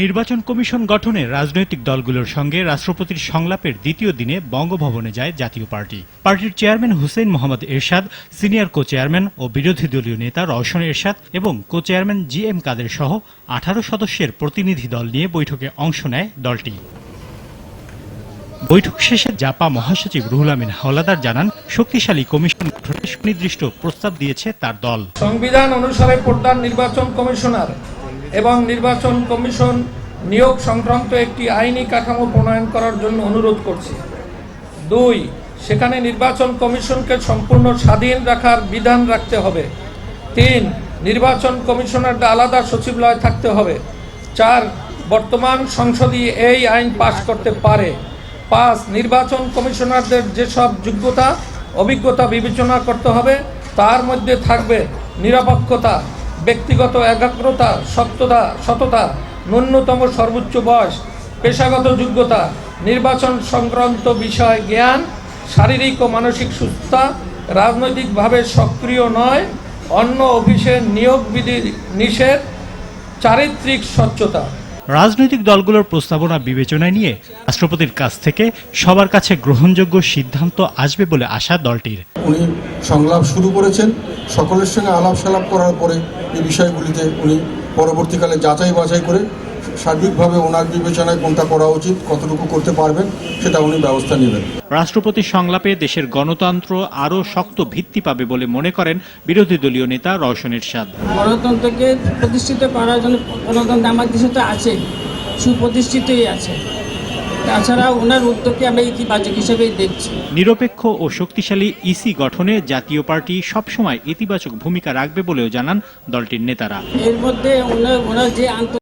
নির্বাচন কমিশন গঠনে রাজনৈতিক দলগুলোর সঙ্গে রাষ্ট্রপতির সংলাপের দ্বিতীয় দিনে বঙ্গভবনে যায় জাতীয় পার্টি। পার্টির chairman Hussain Muhammad Ershad, senior co chairman ও বিরোধী দলীয় নেতা রওশন এরশাদ এবং কো চেয়ারম্যান জি এম কাদের সহ আঠারো সদস্যের প্রতিনিধি দল নিয়ে বৈঠকে অংশ নেয় দলটি। বৈঠক শেষে জাপা মহাসচিব রুহুল আমিন হাওলাদার জানান, শক্তিশালী কমিশন গঠনের সুনির্দিষ্ট প্রস্তাব দিয়েছে তার দল। সংবিধান অনুসারে প্রধান নির্বাচন কমিশনার এবং নির্বাচন কমিশন নিয়োগ সংক্রান্ত একটি আইনি কাঠামো প্রণয়ন করার জন্য অনুরোধ করছি। দুই, সেখানে নির্বাচন কমিশনকে সম্পূর্ণ স্বাধীন রাখার বিধান রাখতে হবে। তিন, নির্বাচন কমিশনারদের আলাদা সচিবালয় থাকতে হবে। চার, বর্তমান সংসদই এই আইন পাশ করতে পারে। পাঁচ, নির্বাচন কমিশনারদের যেসব যোগ্যতা, অভিজ্ঞতা বিবেচনা করতে হবে, তার মধ্যে থাকবে নিরপেক্ষতা। ব্যক্তিগত একাগ্রতা, সত্যতা, সততা, ন্যূনতম সর্বোচ্চ বয়স, পেশাগত যোগ্যতা, নির্বাচন সংক্রান্ত বিষয় জ্ঞান, শারীরিক ও মানসিক সুস্থতা, রাজনৈতিকভাবে সক্রিয় নয়, অন্য অফিসের নিয়োগ বিধি নিষেধ, চারিত্রিক স্বচ্ছতা। রাজনৈতিক দলগুলোর প্রস্তাবনা বিবেচনায় নিয়ে রাষ্ট্রপতির কাছ থেকে সবার কাছে গ্রহণযোগ্য সিদ্ধান্ত আসবে বলে আশা দলটির। উনি সংলাপ শুরু করেছেন। সকলের সঙ্গে আলাপ সালাপ করার পরে এই বিষয়গুলিতে উনি পরবর্তীকালে যাচাই বাছাই করে সার্বিকভাবে ওনার বিবেচনায় কোনটা করা উচিত কতটুকু করতে পারবেন সেটা উনি ব্যবস্থা নেবেন। রাষ্ট্রপতির সংলাপে দেশের গণতন্ত্র আরও শক্ত ভিত্তি পাবে বলে মনে করেন বিরোধী দলীয় নেতা রওশন এরশাদ গণতন্ত্রকে প্রতিষ্ঠিত করার জন্য গণতন্ত্র আমার দেশে তো আছে সুপ্রতিষ্ঠিতই আছে। তাছাড়া ওনার উদ্যোগকে আমরা ইতিবাচক হিসেবেই দেখছি। নিরপেক্ষ ও শক্তিশালী ইসি গঠনে জাতীয় পার্টি সবসময় ইতিবাচক ভূমিকা রাখবে বলেও জানান দলটির নেতারা। এর মধ্যে ওনার ওনার যে